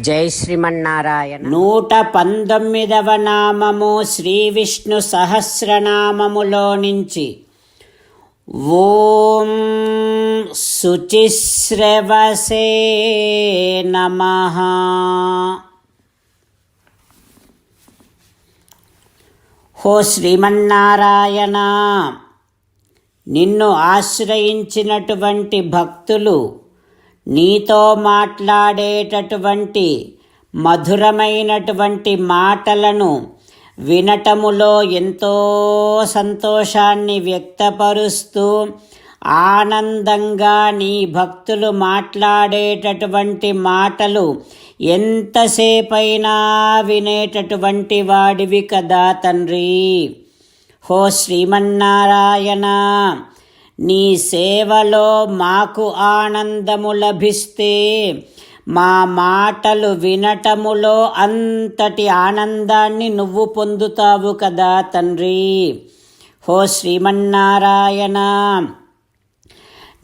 జై శ్రీమన్నారాయణ. నూట పంతొమ్మిదవ నామము శ్రీ విష్ణు సహస్రనామములో నుంచి. ఓం శుచిశ్రవసే నమ. హో శ్రీమన్నారాయణ నిన్ను ఆశ్రయించినటువంటి భక్తులు నీతో మాట్లాడేటటువంటి మధురమైనటువంటి మాటలను వినటములో ఎంతో సంతోషాన్ని వ్యక్తపరుస్తూ ఆనందంగా నీ భక్తులు మాట్లాడేటటువంటి మాటలు ఎంతసేపైనా వినేటటువంటి వాడివి కదా తండ్రి. హో శ్రీమన్నారాయణ. నీ సేవలో మాకు ఆనందము లభిస్తే మా మాటలు వినటములో అంతటి ఆనందాన్ని నువ్వు పొందుతావు కదా తండ్రి. హో శ్రీమన్నారాయణ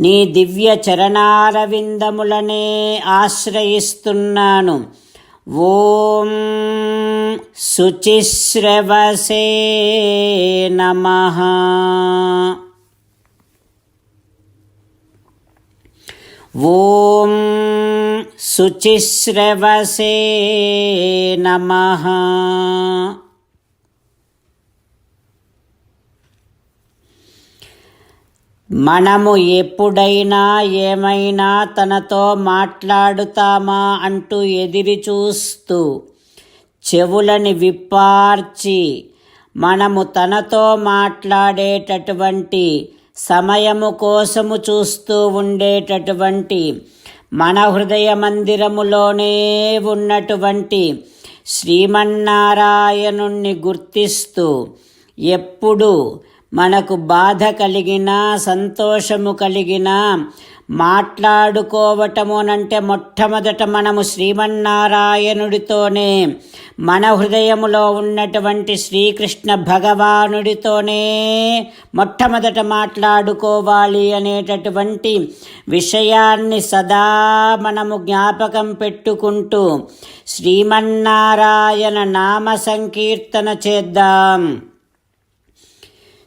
నీ దివ్య చరణారవిందములనే ఆశ్రయిస్తున్నాను. ఓం శుచిశ్రవసే నమ. ఓం శుచిశ్రవసే నమ. మనము ఎప్పుడైనా ఏమైనా తనతో మాట్లాడుతామా అంటూ ఎదిరి చూస్తూ చెవులని విప్పార్చి మనము తనతో మాట్లాడేటటువంటి సమయము కోసము చూస్తూ ఉండేటటువంటి మన హృదయ మందిరములోనే ఉన్నటువంటి శ్రీమన్నారాయణుణ్ణి గుర్తిస్తూ ఎప్పుడు మనకు బాధ కలిగినా సంతోషము కలిగినా మాట్లాడుకోవటమునంటే మొట్టమొదట మనము శ్రీమన్నారాయణుడితోనే మన హృదయములో ఉన్నటువంటి శ్రీకృష్ణ భగవానుడితోనే మొట్టమొదట మాట్లాడుకోవాలి అనేటటువంటి విషయాన్ని సదా మనము జ్ఞాపకం పెట్టుకుంటూ శ్రీమన్నారాయణ నామ సంకీర్తన చేద్దాం.